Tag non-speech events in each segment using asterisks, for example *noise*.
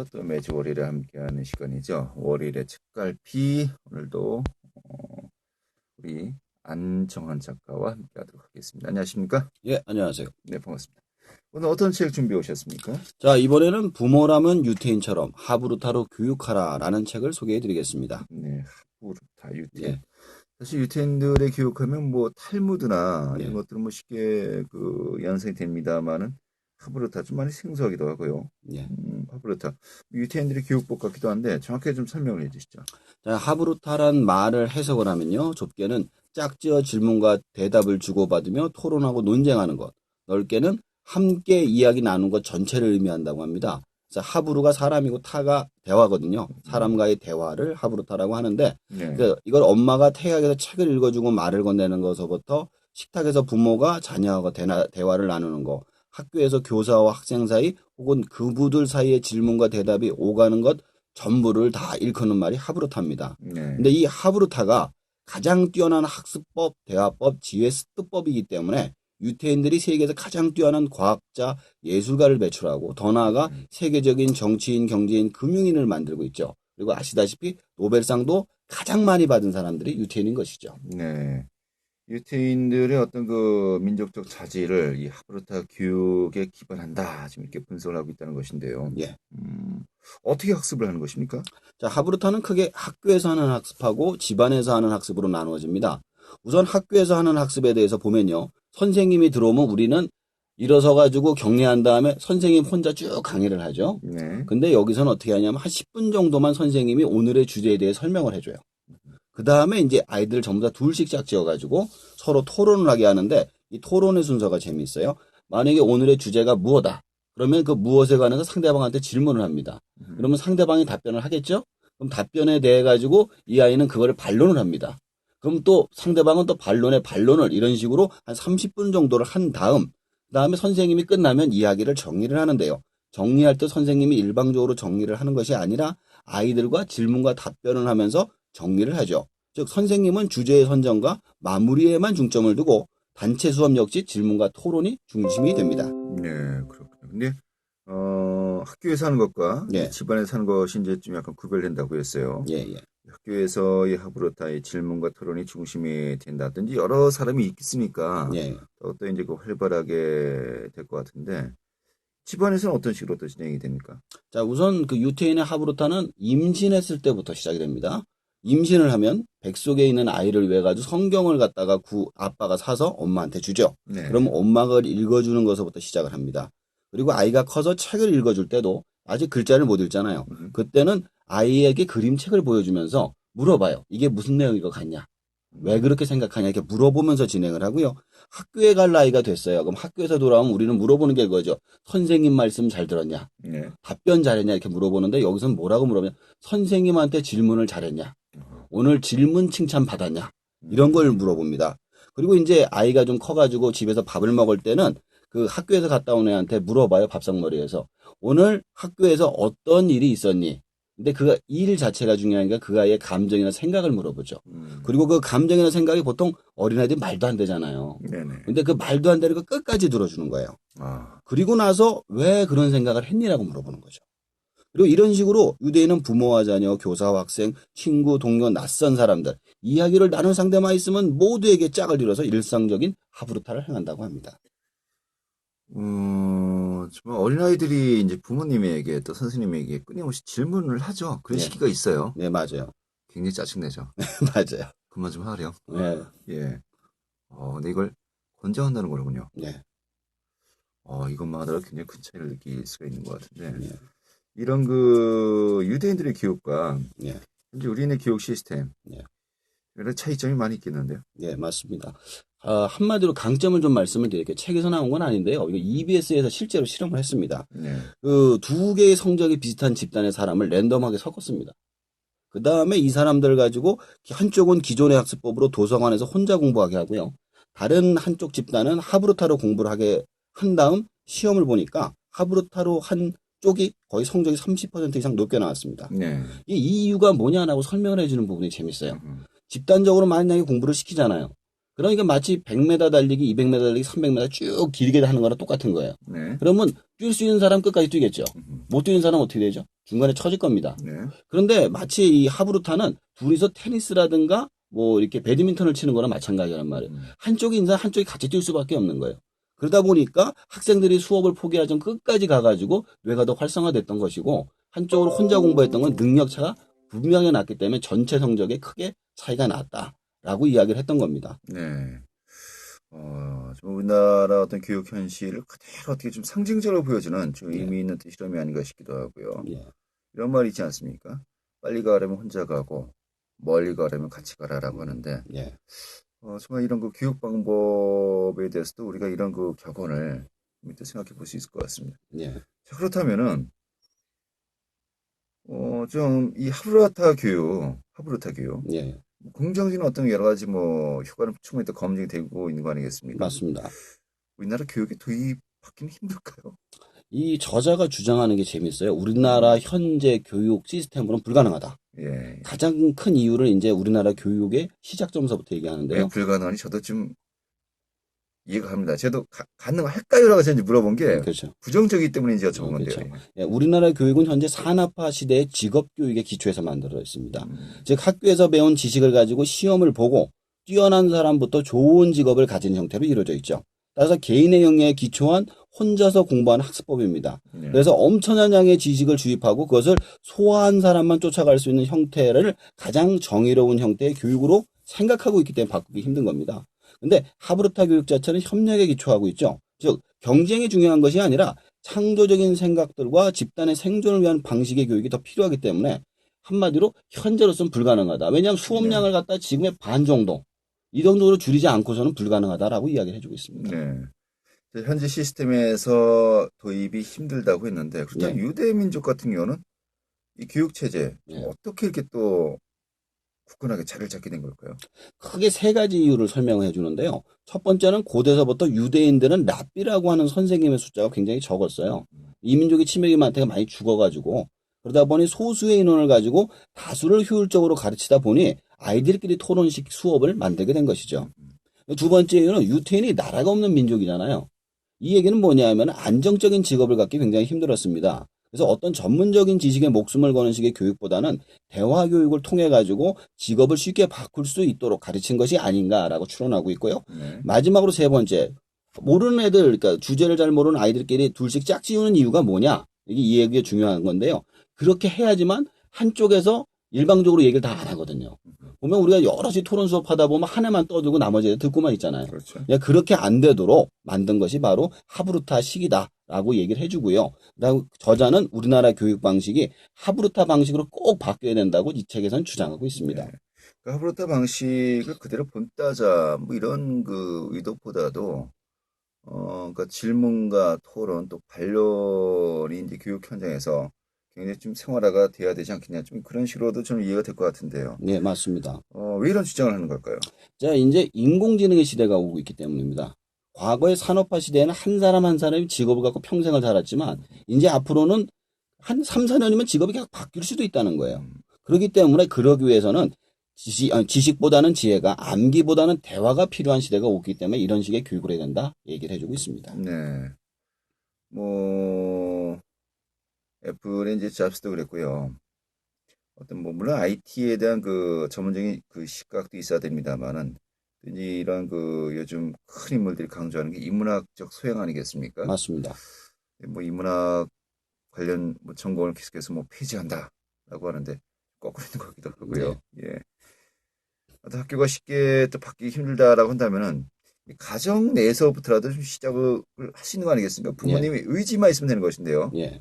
안녕하세요. 또 매주 월요일에 함께하는 시간이죠. 월요일의 책갈피 오늘도 어, 우리 안정환 작가와 함께하도록 하겠습니다. 안녕하십니까? 예, 안녕하세요. 네, 반갑습니다. 오늘 어떤 책 준비해 오셨습니까? 자, 이번에는 부모라면 유태인처럼 하브루타로 교육하라라는 책을 소개해 드리겠습니다. 네, 하부르타 유태인. 예. 사실 유태인들의 교육하면 뭐 탈무드나 이런 예. 것들은 뭐 쉽게 그 연상이 됩니다만은 하부르타 좀 많이 생소하기도 하고요. 예. 음, 하부르타 유태인들의 교육법 같기도 한데 정확하게 좀 설명을 해주시죠. 자, 하브루타란 말을 해석을 하면요. 좁게는 짝지어 질문과 대답을 주고받으며 토론하고 논쟁하는 것. 넓게는 함께 이야기 나눈 것 전체를 의미한다고 합니다. 그래서 하브루가 사람이고 타가 대화거든요. 사람과의 대화를 하브루타라고 하는데 네. 그 이걸 엄마가 태학에서 책을 읽어주고 말을 건네는 것서부터 식탁에서 부모가 자녀하고 대화를 나누는 거, 학교에서 교사와 학생 사이 혹은 그부들 사이의 질문과 대답이 오가는 것 전부를 다 일컫는 말이 하브루타입니다. 네. 근데 이 하브루타가 가장 뛰어난 학습법, 대화법, 지혜 습득법이기 때문에 유태인들이 세계에서 가장 뛰어난 과학자, 예술가를 배출하고 더 나아가 음. 세계적인 정치인, 경제인, 금융인을 만들고 있죠. 그리고 아시다시피 노벨상도 가장 많이 받은 사람들이 유태인인 것이죠. 네. 유태인들의 어떤 그 민족적 자질을 이 하브르타 교육에 기반한다. 지금 이렇게 분석을 하고 있다는 것인데요. 예. 음, 어떻게 학습을 하는 것입니까? 자, 하브루타는 크게 학교에서 하는 학습하고 집안에서 하는 학습으로 나누어집니다. 우선 학교에서 하는 학습에 대해서 보면요. 선생님이 들어오면 우리는 일어서 가지고 격려한 다음에 선생님 혼자 쭉 강의를 하죠. 네. 근데 여기서는 어떻게 하냐면 한 10분 정도만 선생님이 오늘의 주제에 대해 설명을 해줘요. 그 다음에 이제 아이들 전부 다 둘씩 짝지어 가지고 서로 토론을 하게 하는데 이 토론의 순서가 재미있어요. 만약에 오늘의 주제가 무엇다. 그러면 그 무엇에 관해서 상대방한테 질문을 합니다. 그러면 상대방이 답변을 하겠죠? 그럼 답변에 대해 가지고 이 아이는 그거를 반론을 합니다. 그럼 또 상대방은 또 반론에 반론을 이런 식으로 한 30분 정도를 한 다음, 그 다음에 선생님이 끝나면 이야기를 정리를 하는데요. 정리할 때 선생님이 일방적으로 정리를 하는 것이 아니라 아이들과 질문과 답변을 하면서 정리를 하죠. 즉, 선생님은 주제의 선정과 마무리에만 중점을 두고 단체 수업 역시 질문과 토론이 중심이 됩니다. 네, 그렇군요. 근데 어, 학교에서 하는 것과 예. 집안에서 하는 것이 이제 좀 약간 구별된다고 했어요. 예, 예. 학교에서의 하브르타의 질문과 토론이 중심이 된다든지 여러 사람이 있으니까 예. 또 이제 그 활발하게 될 것 같은데 집안에서는 어떤 식으로 또 진행이 됩니까? 자, 우선 그 유태인의 하브루타는 임신했을 때부터 시작이 됩니다. 임신을 하면 뱃속에 있는 아이를 위해 가지고 성경을 갖다가 구 아빠가 사서 엄마한테 주죠. 네. 그럼 엄마가 읽어주는 것부터 시작을 합니다. 그리고 아이가 커서 책을 읽어줄 때도 아직 글자를 못 읽잖아요. 음, 그때는 아이에게 그림책을 보여주면서 물어봐요. 이게 무슨 내용인 것 같냐? 왜 그렇게 생각하냐? 이렇게 물어보면서 진행을 하고요. 학교에 갈 나이가 됐어요. 그럼 학교에서 돌아오면 우리는 물어보는 게 그거죠. 선생님 말씀 잘 들었냐? 네. 답변 잘했냐? 이렇게 물어보는데 여기서는 뭐라고 물어보면 선생님한테 질문을 잘했냐? 오늘 질문 칭찬 받았냐? 이런 걸 물어봅니다. 그리고 이제 아이가 좀 커가지고 집에서 밥을 먹을 때는 그 학교에서 갔다 온 애한테 물어봐요. 밥상머리에서. 오늘 학교에서 어떤 일이 있었니? 근데 그 일 자체가 중요한 게그 아이의 감정이나 생각을 물어보죠. 음, 그리고 그 감정이나 생각이 보통 어린아이들이 말도 안 되잖아요. 네네. 근데 그 말도 안 되는 거 끝까지 들어주는 거예요. 아, 그리고 나서 왜 그런 생각을 했니라고 물어보는 거죠. 그리고 이런 식으로 유대인은 부모와 자녀, 교사와 학생, 친구, 동료, 낯선 사람들 이야기를 나눌 상대만 있으면 모두에게 짝을 이뤄서 일상적인 하브루타를 행한다고 합니다. 어, 정말 어린아이들이 이제 부모님에게 또 선생님에게 끊임없이 질문을 하죠. 그런 네. 시기가 있어요. 네, 맞아요. 굉장히 짜증내죠. *laughs* 맞아요. 그만 좀 하렴. 네, 예. 어, 근데 이걸 권장한다는 거군요. 네, 어, 이것만 하더라도 굉장히 큰 차이를 느낄 수가 있는 것 같은데. 네, 이런 그 유대인들의 교육과 네, 현재 우리네 교육 시스템. 네. 여러 차이점이 많이 있겠는데요. 네, 맞습니다. 아, 한마디로 강점을 좀 말씀을 드릴게요. 책에서 나온 건 아닌데요. 이거 EBS에서 실제로 실험을 했습니다. 네. 그두 개의 성적이 비슷한 집단의 사람을 랜덤하게 섞었습니다. 그 다음에 이 사람들 가지고 한쪽은 기존의 학습법으로 도서관에서 혼자 공부하게 하고요. 다른 한쪽 집단은 하브루타로 공부를 하게 한 다음 시험을 보니까 하브루타로 한 쪽이 거의 성적이 30% 이상 높게 나왔습니다. 네. 이 이유가 뭐냐라고 설명을 해주는 부분이 재밌어요. 음, 집단적으로 만약에 공부를 시키잖아요. 그러니까 마치 100m 달리기, 200m 달리기, 300m 쭉 길게 하는 거랑 똑같은 거예요. 네. 그러면 뛸 수 있는 사람 끝까지 뛰겠죠. 음, 못 뛰는 사람 은 어떻게 되죠? 중간에 처질 겁니다. 네. 그런데 마치 이 하브루타는 둘이서 테니스라든가 뭐 이렇게 배드민턴을 치는 거랑 마찬가지란 말이에요. 음, 한쪽이 인사 한쪽이 같이 뛸 수밖에 없는 거예요. 그러다 보니까 학생들이 수업을 포기하지 끝까지 가가지고 뇌가 더 활성화됐던 것이고 한쪽으로 혼자 공부했던 건 능력차가 분명히 났기 때문에 전체 성적에 크게 차이가 났다라고 이야기를 했던 겁니다. 네. 어, 좀 우리나라 어떤 교육 현실을 그대로 어떻게 좀 상징적으로 보여주는 좀 네. 의미 있는 또 실험이 아닌가 싶기도 하고요. 예. 이런 말이 있지 않습니까? 빨리 가려면 혼자 가고 멀리 가려면 같이 가라라고 하는데 예. 어, 정말 이런 그 교육 방법에 대해서도 우리가 이런 그 격언을 또 생각해 볼 수 있을 것 같습니다. 예. 자, 그렇다면은 어, 좀 이 하브라타 교육, 하브라타 교육 예. 긍정적인 어떤 여러 가지 뭐 효과는 충분히 또 검증이 되고 있는 거 아니겠습니까? 맞습니다. 우리나라 교육에 도입하기는 힘들까요? 이 저자가 주장하는 게 재밌어요. 우리나라 현재 교육 시스템으로는 불가능하다. 예. 가장 큰 이유를 이제 우리나라 교육의 시작점서부터 왜 얘기하는데요. 불가능하니 저도 좀 이해가 갑니다. 저도 가, 가능할까요라고 제가 물어본 게 그렇죠. 부정적이기 때문에 이제 여쭤본 건데요. 그렇죠. 예, 우리나라 교육은 현재 산업화 시대의 직업 교육의 기초에서 만들어져 있습니다. 음, 즉 학교에서 배운 지식을 가지고 시험을 보고 뛰어난 사람부터 좋은 직업을 가진 형태로 이루어져 있죠. 따라서 개인의 영역에 기초한 혼자서 공부하는 학습법입니다. 네. 그래서 엄청난 양의 지식을 주입하고 그것을 소화한 사람만 쫓아갈 수 있는 형태를 가장 정의로운 형태의 교육으로 생각하고 있기 때문에 바꾸기 힘든 겁니다. 근데 하브르타 교육 자체는 협력에 기초하고 있죠. 즉 경쟁이 중요한 것이 아니라 창조적인 생각들과 집단의 생존을 위한 방식의 교육이 더 필요하기 때문에 한마디로 현재로서는 불가능하다. 왜냐하면 수업량을 갖다 지금의 반 정도 이 정도로 줄이지 않고서는 불가능하다라고 이야기를 해주고 있습니다. 네. 자, 현재 시스템에서 도입이 힘들다고 했는데 그렇다면 네. 유대 민족 같은 경우는 이 교육 체제 네. 어떻게 이렇게 또 굳건하게 자리를 잡게 된 걸까요? 크게 세 가지 이유를 설명을 해주는데요. 첫 번째는 고대서부터 유대인들은 랍비라고 하는 선생님의 숫자가 굉장히 적었어요. 이민족이 치명이 많다가 많이 죽어가지고 그러다 보니 소수의 인원을 가지고 다수를 효율적으로 가르치다 보니 아이들끼리 토론식 수업을 만들게 된 것이죠. 두 번째 이유는 유태인이 나라가 없는 민족이잖아요. 이 얘기는 뭐냐면 안정적인 직업을 갖기 굉장히 힘들었습니다. 그래서 어떤 전문적인 지식에 목숨을 거는 식의 교육보다는 대화 교육을 통해 가지고 직업을 쉽게 바꿀 수 있도록 가르친 것이 아닌가라고 추론하고 있고요. 네. 마지막으로 세 번째 모르는 애들 그러니까 주제를 잘 모르는 아이들끼리 둘씩 짝지우는 이유가 뭐냐 이게 이 얘기가 중요한 건데요. 그렇게 해야지만 한쪽에서 일방적으로 얘기를 다 안 하거든요. 보면 우리가 여럿이 토론 수업 하다 보면 한 해만 떠들고 나머지 듣고만 있잖아요. 그렇죠. 예, 그렇게 안 되도록 만든 것이 바로 하브루타 식이다라고 얘기를 해주고요. 저자는 우리나라 교육 방식이 하브루타 방식으로 꼭 바뀌어야 된다고 이 책에서는 주장하고 있습니다. 네. 그 하브로타 방식을 그대로 본따자 뭐 이런 그 의도보다도 어 그러니까 질문과 토론 또 반론이 이제 교육 현장에서 굉장히 좀 생활화가 돼야 되지 않겠냐 좀 그런 식으로도 좀 이해가 될 것 같은데요. 네, 맞습니다. 어, 왜 이런 주장을 하는 걸까요? 자, 이제 인공지능의 시대가 오고 있기 때문입니다. 과거의 산업화 시대에는 한 사람 한 사람이 직업을 갖고 평생을 살았지만 이제 앞으로는 한 3, 4년이면 직업이 계속 바뀔 수도 있다는 거예요. 음, 그렇기 때문에 그러기 위해서는 지식, 아니, 지식보다는 지혜가 암기보다는 대화가 필요한 시대가 오기 때문에 이런 식의 교육을 해야 된다 얘기를 해주고 있습니다. 네. 뭐 애플의 이제 잡스도 그랬고요. 어떤 뭐 물론 IT에 대한 그 전문적인 그 시각도 있어야 됩니다만은 이제 이런 그 요즘 큰 인물들이 강조하는 게 인문학적 소양 아니겠습니까? 맞습니다. 뭐 인문학 관련 뭐 전공을 계속해서 뭐 폐지한다라고 하는데 거꾸로 있는 거기도 하고요. 예. 어떤 학교가 쉽게 또 바뀌기 힘들다라고 한다면은 이 가정 내에서부터라도 좀 시작을 하시는 거 아니겠습니까? 부모님이 의지만 있으면 되는 것인데요. 예.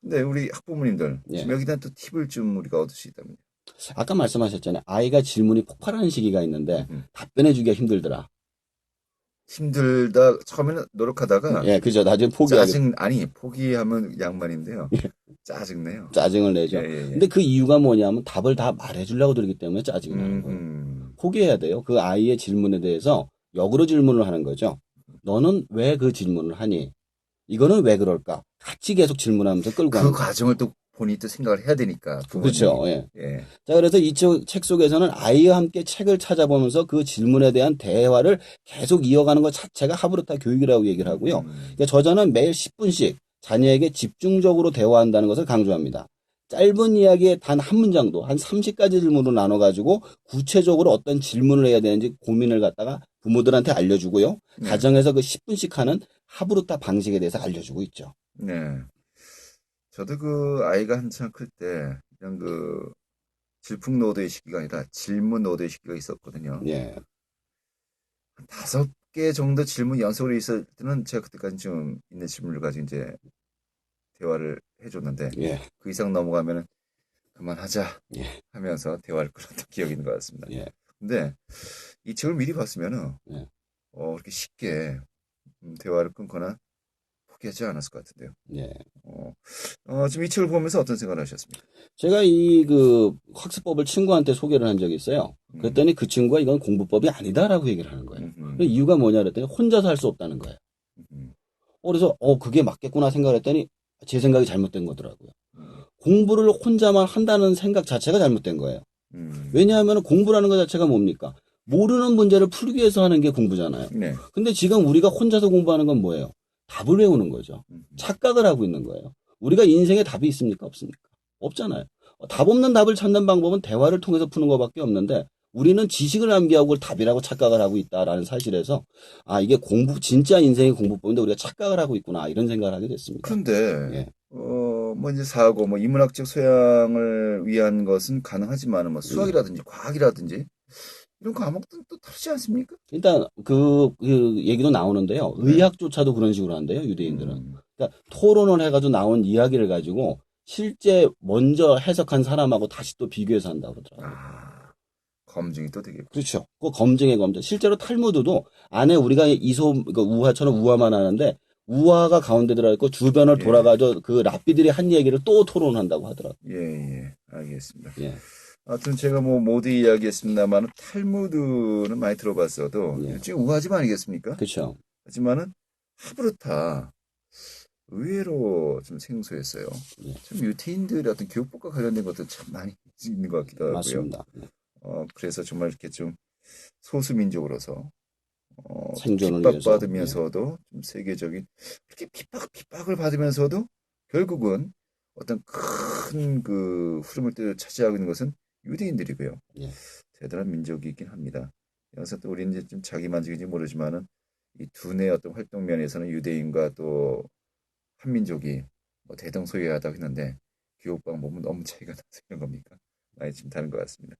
근데 우리 학부모님들 예. 지금 여기다 또 팁을 좀 우리가 얻을 수 있다면. 아까 말씀하셨잖아요. 아이가 질문이 폭발하는 시기가 있는데 음. 답변해주기가 힘들더라. 힘들다 처음에는 노력하다가 예, 그죠. 나중에 포기하게 짜증 아니 포기하면 양말인데요. 짜증내요. 짜증을 내죠. 예, 예, 예. 근데 그 이유가 뭐냐면 답을 다 말해주려고 들기 때문에 짜증이 나는 음, 거예요. 음. 포기해야 돼요. 그 아이의 질문에 대해서 역으로 질문을 하는 거죠. 너는 왜 그 질문을 하니? 이거는 왜 그럴까? 같이 계속 질문하면서 끌고 그 가는 거예요. 과정을 또 본인이 또 생각을 해야 되니까. 부모님이. 그렇죠. 예. 예. 자, 그래서 이 책 속에서는 아이와 함께 책을 찾아보면서 그 질문에 대한 대화를 계속 이어가는 것 자체가 하브르타 교육이라고 얘기를 하고요. 음, 그러니까 저자는 매일 10분씩 자녀에게 집중적으로 대화한다는 것을 강조합니다. 짧은 이야기에 단 한 문장도 한 30가지 질문으로 나눠가지고 구체적으로 어떤 질문을 해야 되는지 고민을 갖다가 부모들한테 알려주고요. 네. 가정에서 그 10분씩 하는 하브르타 방식에 대해서 알려주고 있죠. 네. 저도 그 아이가 한창 클 때 이런 그 질풍노도의 시기가 아니라 질문노도의 시기가 있었거든요. 예. 한 다섯 개 정도 질문 연속으로 있을 때는 제가 그때까지 좀 있는 질문을 가지고 이제 대화를 해줬는데 예. 그 이상 넘어가면은 그만하자 예. 하면서 대화를 끊었던 *laughs* 기억이 있는 것 같습니다. 예. 근데 이 책을 미리 봤으면은 예. 어, 그렇게 쉽게 음, 대화를 끊거나 포기하지 않았을 것 같은데요. 예. 어, 어, 지금 이 책을 보면서 어떤 생각을 하셨습니까? 제가 이 그 학습법을 친구한테 소개를 한 적이 있어요. 음. 그랬더니 그 친구가 이건 공부법이 아니다라고 얘기를 하는 거예요. 음, 그 이유가 뭐냐 그랬더니 혼자서 할 수 없다는 거예요. 음, 어, 그래서 어 그게 맞겠구나 생각을 했더니 제 생각이 잘못된 거더라고요. 음, 공부를 혼자만 한다는 생각 자체가 잘못된 거예요. 음. 왜냐하면 공부라는 것 자체가 뭡니까? 모르는 문제를 풀기 위해서 하는 게 공부잖아요. 네. 근데 지금 우리가 혼자서 공부하는 건 뭐예요? 답을 외우는 거죠. 음, 착각을 하고 있는 거예요. 우리가 인생에 답이 있습니까? 없습니까? 없잖아요. 어, 답 없는 답을 찾는 방법은 대화를 통해서 푸는 것밖에 없는데 우리는 지식을 암기하고 답이라고 착각을 하고 있다라는 사실에서 아 이게 공부 진짜 인생의 공부법인데 우리가 착각을 하고 있구나 이런 생각을 하게 됐습니다. 그런데 예. 어, 뭐 이제 사고, 뭐 인문학적 소양을 위한 것은 가능하지만 뭐 수학이라든지 과학이라든지 이런 과목들은 또 다르지 않습니까? 일단 그, 그 얘기도 나오는데요. 의학조차도 그런 식으로 한대요. 유대인들은. 음, 그러니까 토론을 해가지고 나온 이야기를 가지고 실제 먼저 해석한 사람하고 다시 또 비교해서 한다고 그러더라고요. 아, 검증이 또 되겠고. 그렇죠. 그 검증의 검증. 실제로 탈무드도 안에 우리가 이소, 그 우화처럼 우화만 하는데 우화가 가운데 들어 있고 주변을 예. 돌아가서 그 랍비들이 한 얘기를 또 토론한다고 하더라고요. 예, 예, 알겠습니다. 예. 하여튼 제가 뭐 모두 이야기했습니다만 탈무드는 많이 들어봤어도 예. 일종의 우화집 아니겠습니까? 그렇죠. 하지만은 하브르타 의외로 좀 생소했어요. 예. 참 유태인들의 어떤 교육법과 관련된 것도 참 많이 있는 것 같기도 하고요. 맞습니다. 어, 그래서 정말 이렇게 좀 소수민족으로서 어, 핍박받으면서도 좀 세계적인 그렇게 핍박 핍박을 받으면서도 결국은 어떤 큰 그 흐름을 또 차지하고 있는 것은 유대인들이고요. 예. 대단한 민족이긴 합니다. 여기서 또 우리는 이제 좀 자기만족인지 모르지만은 이 두뇌 어떤 활동 면에서는 유대인과 또 한민족이 뭐 대동소이하다고 했는데 교육 방법은 너무 차이가 나서 이런 겁니까? 많이 좀 다른 것 같습니다.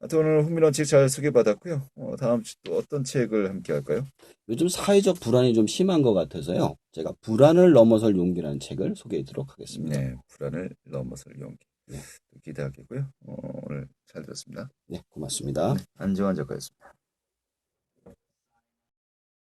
하여튼 오늘 흥미로운 책 잘 소개받았고요. 어, 다음 주 또 어떤 책을 함께 할까요? 요즘 사회적 불안이 좀 심한 것 같아서요. 제가 불안을 넘어설 용기라는 책을 소개해 드리도록 하겠습니다. 네, 불안을 넘어설 용기. 네. 기대하겠고요. 어, 오늘 잘 들었습니다. 네, 고맙습니다. 안정환 작가였습니다.